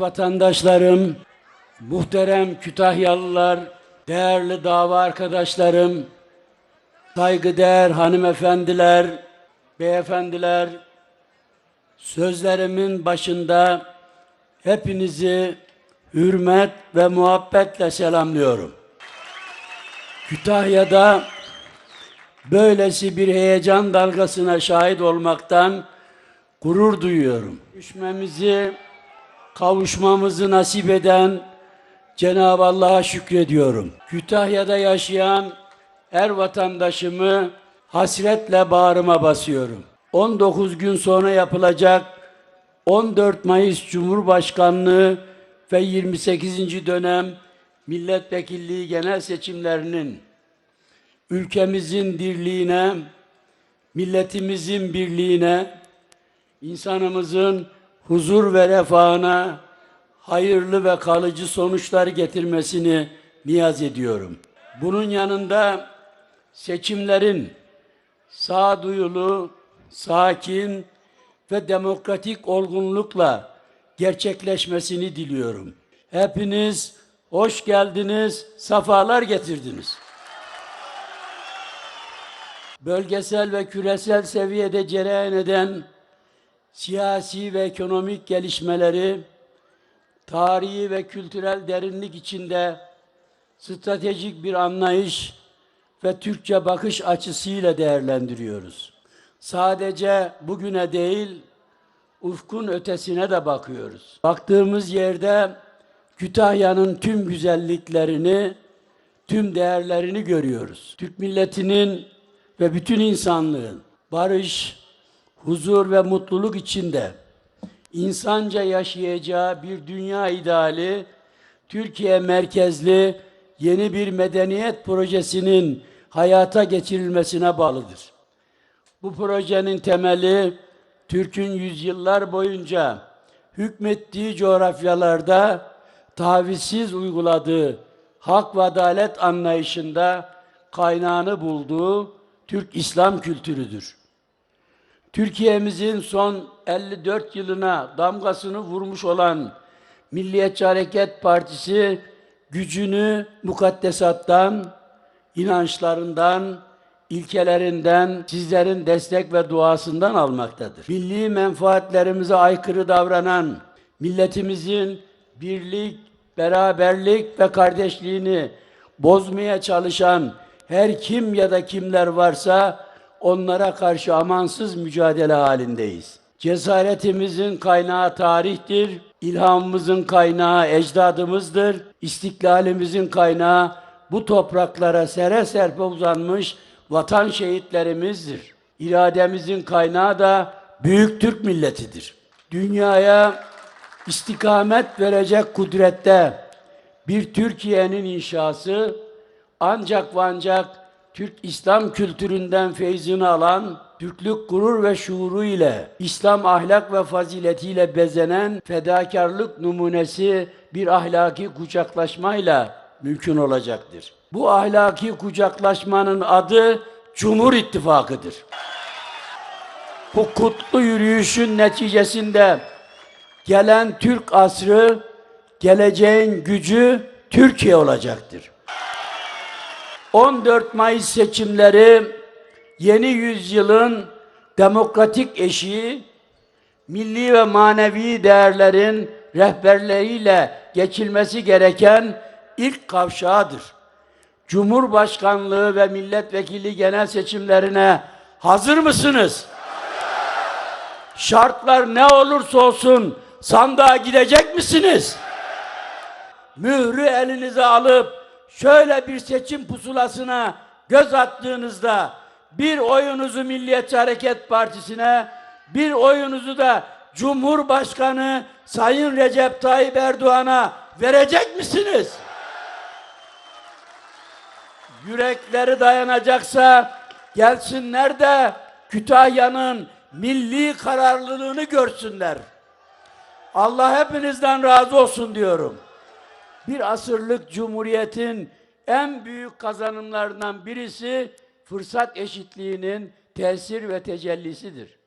Vatandaşlarım, muhterem Kütahyalılar, değerli dava arkadaşlarım, saygıdeğer hanımefendiler, beyefendiler, sözlerimin başında hepinizi hürmet ve muhabbetle selamlıyorum. Kütahya'da böylesi bir heyecan dalgasına şahit olmaktan gurur duyuyorum. Düşmemizi, kavuşmamızı nasip eden Cenab-ı Allah'a şükrediyorum. Kütahya'da yaşayan her vatandaşımı hasretle bağrıma basıyorum. 19 gün sonra yapılacak 14 Mayıs Cumhurbaşkanlığı ve 28. dönem milletvekilliği genel seçimlerinin ülkemizin dirliğine, milletimizin birliğine, insanımızın huzur ve refahına hayırlı ve kalıcı sonuçlar getirmesini niyaz ediyorum. Bunun yanında seçimlerin sağduyulu, sakin ve demokratik olgunlukla gerçekleşmesini diliyorum. Hepiniz hoş geldiniz, safalar getirdiniz. Bölgesel ve küresel seviyede cereyan eden siyasi ve ekonomik gelişmeleri tarihi ve kültürel derinlik içinde stratejik bir anlayış ve Türkçe bakış açısıyla değerlendiriyoruz. Sadece bugüne değil, ufkun ötesine de bakıyoruz. Baktığımız yerde Kütahya'nın tüm güzelliklerini, tüm değerlerini görüyoruz. Türk milletinin ve bütün insanlığın barış, huzur ve mutluluk içinde insanca yaşayacağı bir dünya ideali Türkiye merkezli yeni bir medeniyet projesinin hayata geçirilmesine bağlıdır. Bu projenin temeli Türk'ün yüzyıllar boyunca hükmettiği coğrafyalarda tavizsiz uyguladığı hak ve adalet anlayışında kaynağını bulduğu Türk İslam kültürüdür. Türkiye'mizin son 54 yılına damgasını vurmuş olan Milliyetçi Hareket Partisi gücünü mukaddesattan, inançlarından, ilkelerinden, sizlerin destek ve duasından almaktadır. Milli menfaatlerimize aykırı davranan, milletimizin birlik, beraberlik ve kardeşliğini bozmaya çalışan her kim ya da kimler varsa onlara karşı amansız mücadele halindeyiz. Cesaretimizin kaynağı tarihtir, ilhamımızın kaynağı ecdadımızdır, istiklalimizin kaynağı bu topraklara sere serpe uzanmış vatan şehitlerimizdir. İrademizin kaynağı da büyük Türk milletidir. Dünyaya istikamet verecek kudrette bir Türkiye'nin inşası ancak ve ancak Türk İslam kültüründen feyzini alan, Türklük gurur ve şuuru ile, İslam ahlak ve faziletiyle bezenen fedakarlık numunesi bir ahlaki kucaklaşmayla mümkün olacaktır. Bu ahlaki kucaklaşmanın adı Cumhur İttifakı'dır. Bu kutlu yürüyüşün neticesinde gelen Türk asrı, geleceğin gücü Türkiye olacaktır. 14 Mayıs seçimleri yeni yüzyılın demokratik eşiği, milli ve manevi değerlerin rehberleriyle geçilmesi gereken ilk kavşağıdır. Cumhurbaşkanlığı ve milletvekili genel seçimlerine hazır mısınız? Şartlar ne olursa olsun sandığa gidecek misiniz? Mührü elinize alıp şöyle bir seçim pusulasına göz attığınızda bir oyunuzu Milliyetçi Hareket Partisi'ne, bir oyunuzu da Cumhurbaşkanı Sayın Recep Tayyip Erdoğan'a verecek misiniz? Yürekleri dayanacaksa gelsinler de Kütahya'nın milli kararlılığını görsünler. Allah hepinizden razı olsun diyorum bir asırlık cumhuriyetin en büyük kazanımlarından birisi fırsat eşitliğinin tesir ve tecellisidir.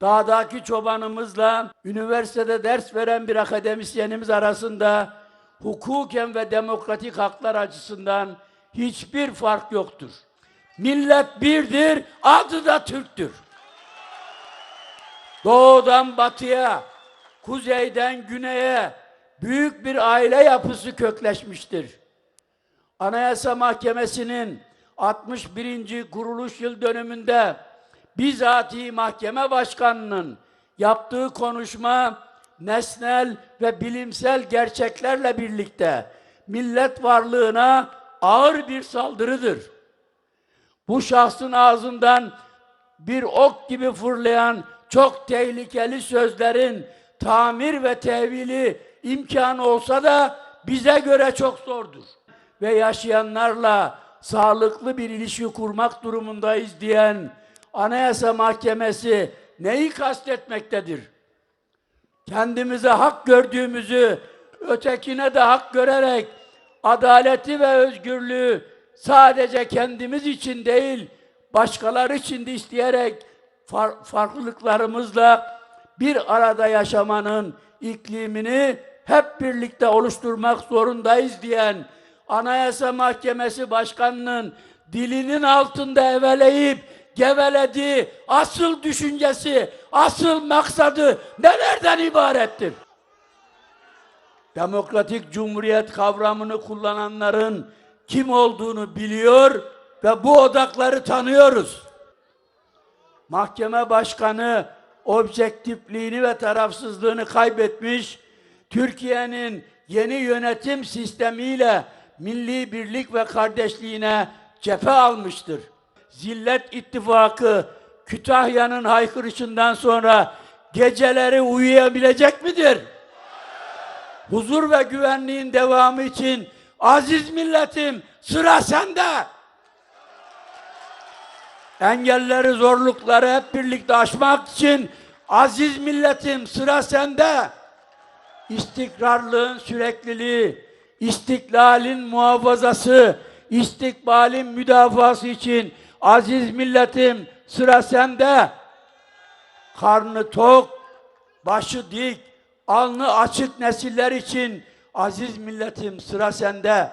dağdaki çobanımızla üniversitede ders veren bir akademisyenimiz arasında hukuken ve demokratik haklar açısından hiçbir fark yoktur. Millet birdir, adı da Türktür. Doğudan batıya, kuzeyden güneye büyük bir aile yapısı kökleşmiştir. Anayasa Mahkemesi'nin 61. kuruluş yıl dönümünde bizatihi mahkeme başkanının yaptığı konuşma nesnel ve bilimsel gerçeklerle birlikte millet varlığına ağır bir saldırıdır. Bu şahsın ağzından bir ok gibi fırlayan çok tehlikeli sözlerin tamir ve tevili imkanı olsa da bize göre çok zordur. Ve yaşayanlarla sağlıklı bir ilişki kurmak durumundayız diyen Anayasa Mahkemesi neyi kastetmektedir? Kendimize hak gördüğümüzü ötekine de hak görerek adaleti ve özgürlüğü sadece kendimiz için değil başkaları için de isteyerek far- farklılıklarımızla bir arada yaşamanın iklimini hep birlikte oluşturmak zorundayız diyen Anayasa Mahkemesi Başkanı'nın dilinin altında eveleyip gevelediği asıl düşüncesi, asıl maksadı nelerden ibarettir? Demokratik Cumhuriyet kavramını kullananların kim olduğunu biliyor ve bu odakları tanıyoruz. Mahkeme başkanı objektifliğini ve tarafsızlığını kaybetmiş, Türkiye'nin yeni yönetim sistemiyle milli birlik ve kardeşliğine cephe almıştır. Zillet İttifakı Kütahya'nın haykırışından sonra geceleri uyuyabilecek midir? Huzur ve güvenliğin devamı için aziz milletim sıra sende. Engelleri, zorlukları hep birlikte aşmak için aziz milletim sıra sende. İstikrarlığın sürekliliği, istiklalin muhafazası, istikbalin müdafası için aziz milletim sıra sende. Karnı tok, başı dik, alnı açık nesiller için aziz milletim sıra sende.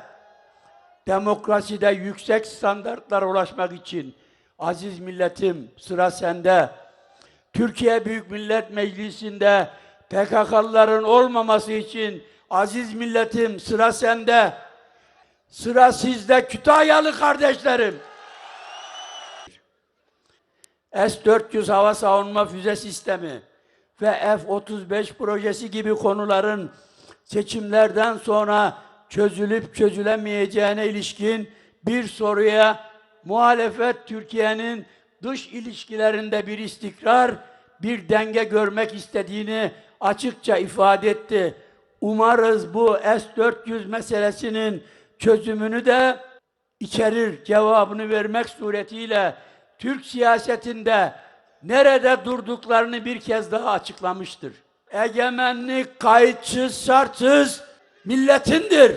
Demokraside yüksek standartlara ulaşmak için aziz milletim sıra sende. Türkiye Büyük Millet Meclisi'nde PKK'lıların olmaması için aziz milletim sıra sende. Sıra sizde Kütahyalı kardeşlerim. S-400 hava savunma füze sistemi ve F-35 projesi gibi konuların seçimlerden sonra çözülüp çözülemeyeceğine ilişkin bir soruya muhalefet Türkiye'nin dış ilişkilerinde bir istikrar, bir denge görmek istediğini açıkça ifade etti. Umarız bu S-400 meselesinin çözümünü de içerir cevabını vermek suretiyle Türk siyasetinde nerede durduklarını bir kez daha açıklamıştır. Egemenlik kayıtsız şartsız milletindir.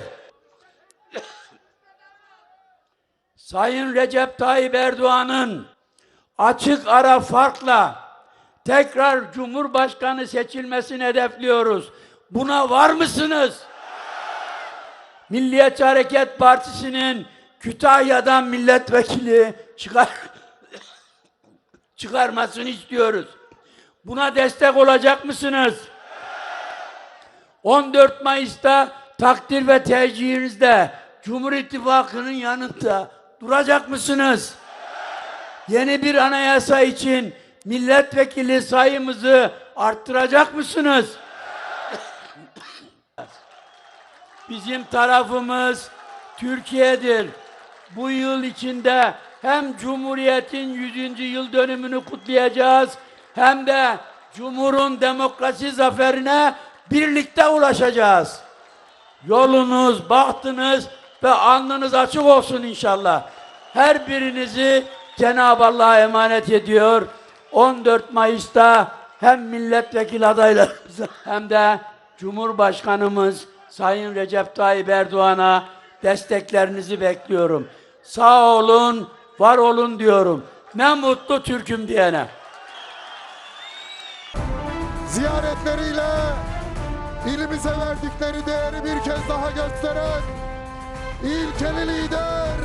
Sayın Recep Tayyip Erdoğan'ın açık ara farkla tekrar Cumhurbaşkanı seçilmesini hedefliyoruz. Buna var mısınız? Milliyetçi Hareket Partisi'nin Kütahya'dan milletvekili çıkar çıkarmasını istiyoruz. Buna destek olacak mısınız? 14 Mayıs'ta takdir ve tercihinizde Cumhur İttifakı'nın yanında duracak mısınız? Yeni bir anayasa için milletvekili sayımızı arttıracak mısınız? Bizim tarafımız Türkiye'dir. Bu yıl içinde hem Cumhuriyet'in 100. yıl dönümünü kutlayacağız hem de Cumhur'un demokrasi zaferine birlikte ulaşacağız. Yolunuz, bahtınız ve alnınız açık olsun inşallah. Her birinizi Cenab-ı Allah'a emanet ediyor. 14 Mayıs'ta hem milletvekili adaylarımıza hem de Cumhurbaşkanımız Sayın Recep Tayyip Erdoğan'a desteklerinizi bekliyorum. Sağ olun, var olun diyorum. Ne mutlu Türk'üm diyene. ziyaretleriyle ilimize verdikleri değeri bir kez daha gösteren ilkeli lider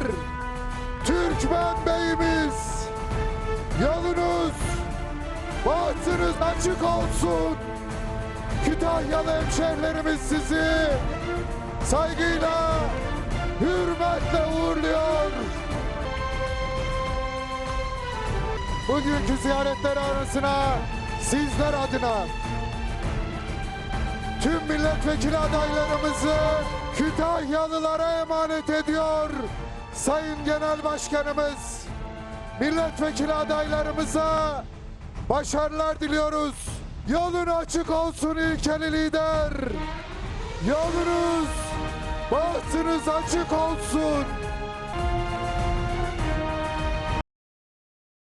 Türkmen Beyimiz yolunuz bahtınız açık olsun Kütahyalı hemşehrilerimiz sizi saygıyla hürmetle uğurluyor bugünkü ziyaretler arasına sizler adına tüm milletvekili adaylarımızı Kütahyalılara emanet ediyor Sayın Genel Başkanımız. Milletvekili adaylarımıza başarılar diliyoruz. Yolun açık olsun ilkeli lider. Yolunuz, bahtınız açık olsun.